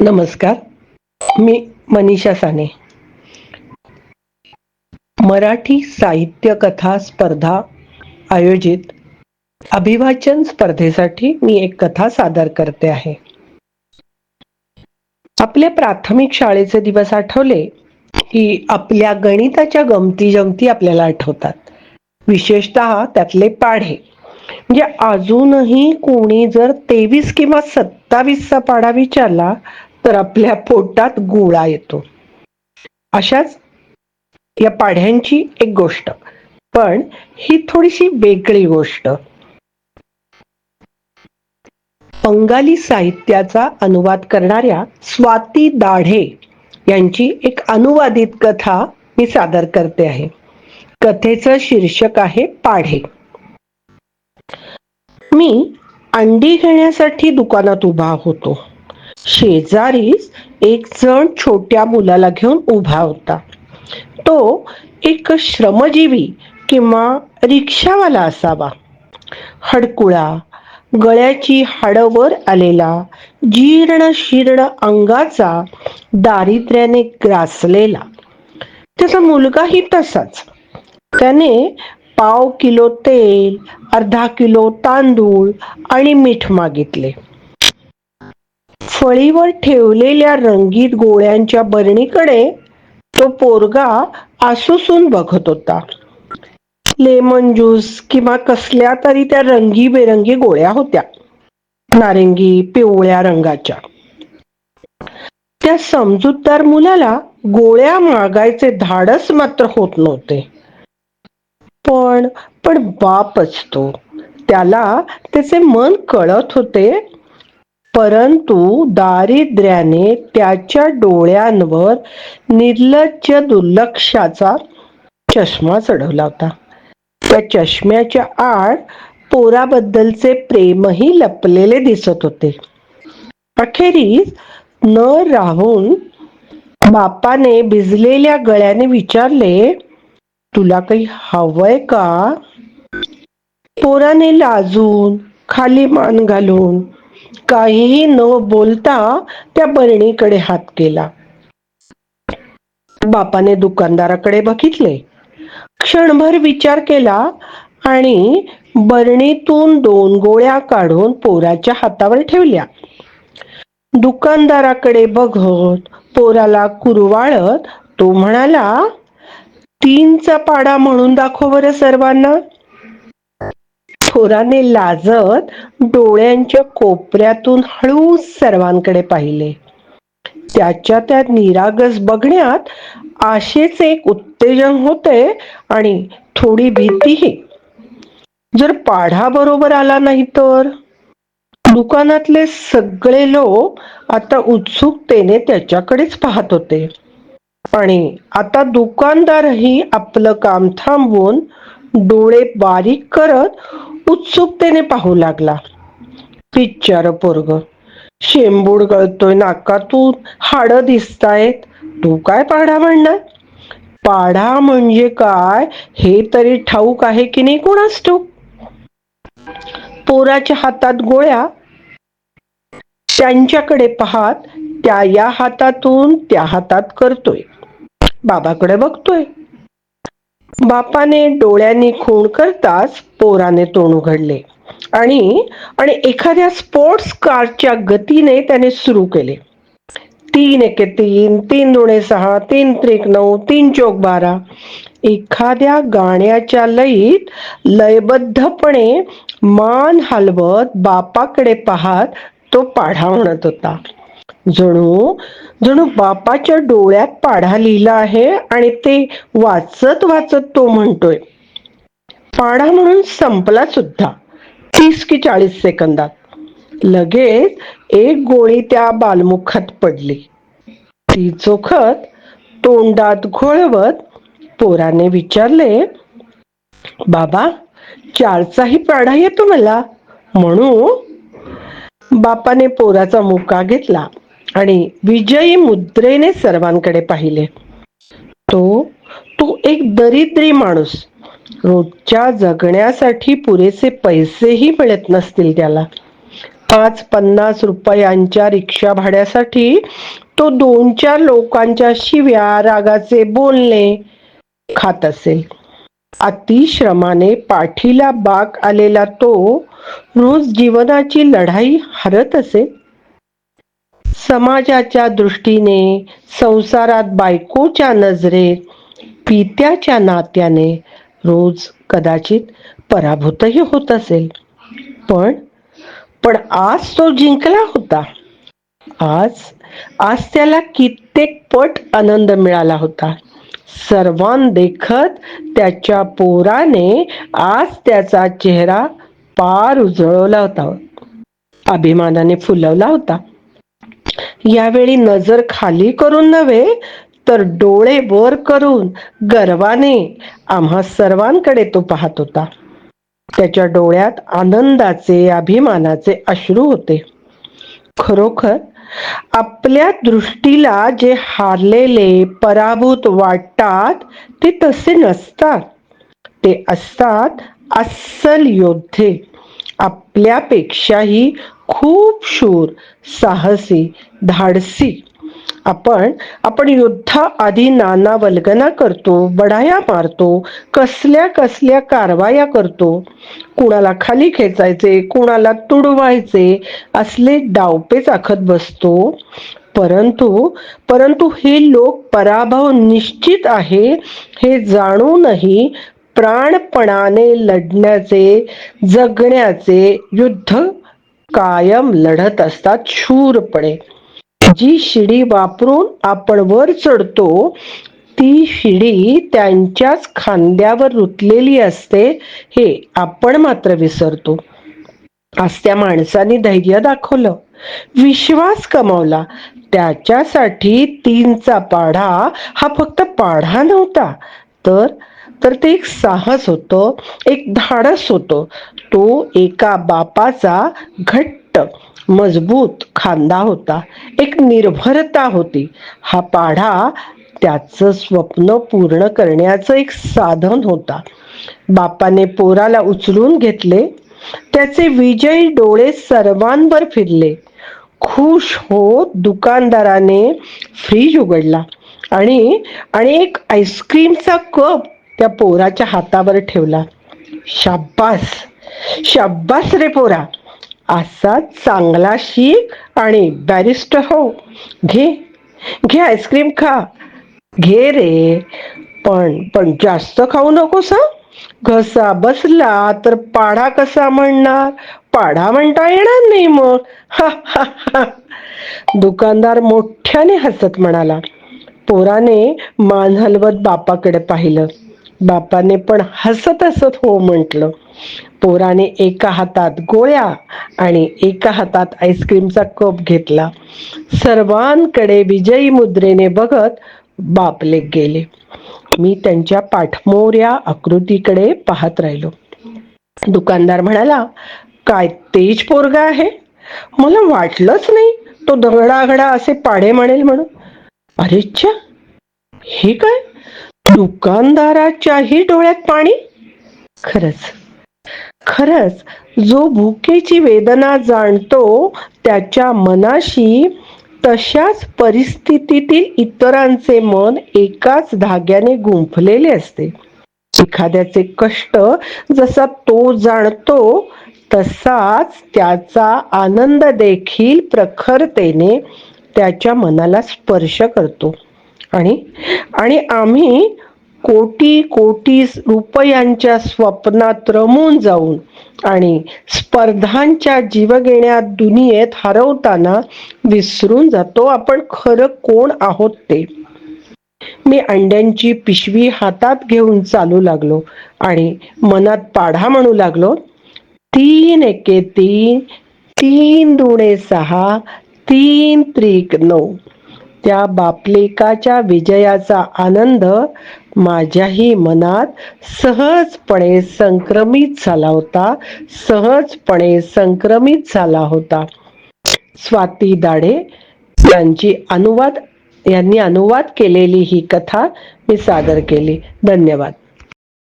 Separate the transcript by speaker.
Speaker 1: नमस्कार मी मनीषा साने. मराठी साहित्य कथा स्पर्धा आयोजित अभिवाचन स्पर्धेसाठी मी एक कथा सादर करते आहे. आपल्या प्राथमिक शाळेचे दिवस आठवले की आपल्या गणिताच्या गमती जमती आपल्याला आठवतात. विशेषतः त्यातले पाढे. म्हणजे अजूनही कोणी जर तेवीस किंवा सत्तावीसचा पाढा विचारला तर आपल्या पोटात गोळा येतो. अशाच या पाढ्यांची एक गोष्ट. पण ही थोडीशी वेगळी गोष्ट. बंगाली साहित्याचा अनुवाद करणाऱ्या स्वाती दाढे यांची एक अनुवादित कथा मी सादर करते आहे. कथेचं शीर्षक आहे पाढे. मी अंडी घेण्यासाठी दुकानात उभा होतो. शेजारीच एक जण छोट्या मुलाला घेऊन उभा होता. तो एक श्रमजीवी किंवा रिक्षावाला असावा. हडकुळा गळ्याची हाडवर आलेला जीर्ण शीर्ण अंगाचा दारिद्र्याने ग्रासलेला. त्याचा मुलगाही तसाच. त्याने पाव किलो तेल अर्धा किलो तांदूळ आणि मीठ मागितले. फळीवर ठेवलेल्या रंगीत गोळ्यांच्या बरणीकडे तो पोरगा आसुसून बघत होता. लेमन ज्यूस किंवा कसल्या तरी त्या रंगीबेरंगी गोळ्या होत्या. नारिंगी पिवळ्या रंगाच्या. त्या समजूतदार मुलाला गोळ्या मागायचे धाडस मात्र होत नव्हते. पण पण बाप असतो. त्याला त्याचे मन कळत होते परंतु दारिद्र्याने त्याच्या डोळ्यांवर निर्लज्ज दुर्लक्षाचा चष्मा चढवला होता. त्या चष्म्याच्या आड पोराबद्दलचे प्रेमही लपलेले दिसत होते. अखेरीस न राहून बापाने भिजलेल्या गळ्याने विचारले तुला काही हवंय का? पोराने लाजून खाली मान घालून काहीही न बोलता त्या बरणीकडे हात केला. बापाने दुकानदाराकडे बघितले. क्षणभर विचार केला आणि बरणीतून दोन गोळ्या काढून पोराच्या हातावर ठेवल्या. दुकानदाराकडे बघत पोराला कुरवाळत तो म्हणाला तीनचा पाडा म्हणून दाखव बरं सर्वांना. थोराने लाजत डोळ्यांच्या कोपऱ्यातून हळू सर्वांकडे पाहिले. त्याच्या त्या निरागस बघण्यात आशेचे एक उत्तेजन होते आणि थोडी भीतीही. जर पाढा बरोबर आला नाही तर? दुकानातले सगळे लोक आता उत्सुकतेने त्याच्याकडेच पाहत होते. आणि आता दुकानदारही आपलं काम थांबवून डोळे बारीक करत उत्सुकतेने पाहू लागला. पिच्चार पोरग. शेंबूड गळतोय नाकातून. हाड दिसतायत. तू काय पाढा म्हणणार? पाढा म्हणजे काय? हे तरी ठाऊक आहे की नाही कोणास ठाऊक? पोराच्या हातात गोळ्या. त्यांच्याकडे पाहत त्या या हातातून त्या हातात करतोय. बाबाकडे बघतोय. बापाने डोळ्यांनी खूण करताच पोराने तोंड उघडले. आणि आणि एखाद्या स्पोर्ट्स कारच्या गतीने त्याने सुरू केले. तीन एके तीन तीन दोणे सहा तीन त्रिक नऊ तीन चौक बारा. एखाद्या गाण्याच्या लयीत लयबद्धपणे मान हलवत बापाकडे पाहत तो पाढा म्हणत होता. जणू जणू बापाच्या डोळ्यात पाढा लिहिला आहे आणि ते वाचत वाचत तो म्हणतोय. पाढा म्हणून संपला सुद्धा. तीस की चाळीस सेकंदात. लगेच एक गोळी त्या बालमुखात पडली. ती चोखत तोंडात घोळवत पोराने विचारले बाबा चारचाही पाढा येतो मला? म्हणू बापाने पोराचा मुका घेतला आणि विजयी मुद्रेने सर्वांकडे पाहिले. तो तो एक दरिद्री माणूस रोजच्या जगण्यासाठी पुरेसे पैसेही मिळत नसतील त्याला. पाच पन्नास रुपयांच्या रिक्षा भाड्यासाठी तो दोन चार लोकांच्या शिव्या रागाचे बोलणे खात असेल. अतिश्रमाने पाठीला बाक आलेला तो रोज जीवनाची लढाई हरत असे. समाजाच्या दृष्टीने संसारात बायकोच्या नजरेत पित्याच्या नात्याने रोज कदाचित पराभूतही होत असेल. पण पण आज तो जिंकला होता. आज आज त्याला कित्येक पट आनंद मिळाला होता. सर्वां देखत त्याच्या पोराने आज त्याचा चेहरा पार उजळवला होता. अभिमानाने फुलवला होता. यावेळी नजर खाली करून नव्हे तर डोळे वर करून गर्वाने आम्हा सर्वांकडे तो पाहत होता. त्याच्या डोळ्यात आनंदाचे अभिमानाचे अश्रू होते. खरोखर आपल्या दृष्टीला जे हारलेले पराभूत वाटतात ते तसे नसतात. ते असतात अस्सल योद्धे. आपल्यापेक्षाही खूप शूर साहसी धाडसी. आपण आपण युद्धा आधी नाना वल्गना करतो बढाया मारतो कसल्या कसल्या कारवाया करतो. कुणाला खाली खेचायचे कुणाला तुडवायचे असले डावपेच आखत बसतो. परंतु परंतु हे लोक पराभव निश्चित आहे हे जाणूनही प्राणपणाने लढण्याचे जगण्याचे युद्ध कायम लढत असतात शूरपणे. जी शिडी वापरून आपण वर चढतो ती शिडी त्यांच्याच खांद्यावर रुतलेली असते हे आपण मात्र विसरतो. आज त्या माणसाने धैर्य दाखवलं विश्वास कमावला. त्याच्यासाठी तीनचा पाढा हा फक्त पाढा नव्हता तर तर ते एक साहस होतं एक धाडस होतं. तो एका बापाचा घट्ट मजबूत खांदा होता. एक निर्भरता होती. हा पाढा त्याचं स्वप्न पूर्ण करण्याचं एक साधन होता. बापाने पोराला उचलून घेतले. त्याचे विजयी डोळे सर्वांवर फिरले. खुश होत दुकानदाराने फ्रीज उघडला आणि आणि एक आईस्क्रीमचा कप त्या पोराच्या हातावर ठेवला. शाब्बास! शाब्बास रे पोरा! असा चांगला शिक आणि बॅरिस्टर हो. घे. घे आईस्क्रीम खा. घे रे. पण पण जास्त खाऊ नकोस घसा बसला तर पाढा कसा म्हणणार? पाढा म्हणता येणार नाही मग. दुकानदार मोठ्याने हसत म्हणाला. पोराने मान हलवत बापाकडे पाहिलं. बापाने पण हसत हसत हो म्हटलं. पोराने एका हातात गोळ्या आणि एका हातात आईस्क्रीमचा कप घेतला. सर्वांकडे विजयी मुद्रेने बघत बापले गेले. मी त्यांच्या पाठमोऱ्या आकृतीकडे पाहत राहिलो. दुकानदार म्हणाला काय तेज पोरगा आहे? मला वाटलंच नाही तो दगडागडा असे पाढे म्हणेल म्हणून. अरेच्छा हे काय? दुकानदाराच्याही डोळ्यात पाणी? खरंच खरंच जो भुकेची वेदना जाणतो त्याच्या मनाशी तशाच परिस्थितीतील इतरांचे मन एकाच धाग्याने गुंफलेले असते. एखाद्याचे कष्ट जसा तो जाणतो तसाच त्याचा आनंद देखील प्रखरतेने त्याच्या मनाला स्पर्श करतो. आणि आणि आम्ही कोटी कोटी रुपयांच्या स्वप्नात रमून जाऊन आणि स्पर्धांच्या जीवघेण्या दुनियेत हरवताना विसरून जातो आपण खरं कोण आहोत ते. मी अंड्यांची पिशवी हातात घेऊन चालू लागलो आणि मनात पाढा म्हणू लागलो तीन एके तीन तीन दुणे सहा तीन त्रिक नऊ. त्या बापलेकाच्या विजयाचा आनंद माझ्याही मनात सहजपणे संक्रमित झाला होता सहजपणे संक्रमित झाला होता. स्वाती दाढे यांची अनुवाद यांनी अनुवाद केलेली ही कथा मी सादर केली. धन्यवाद.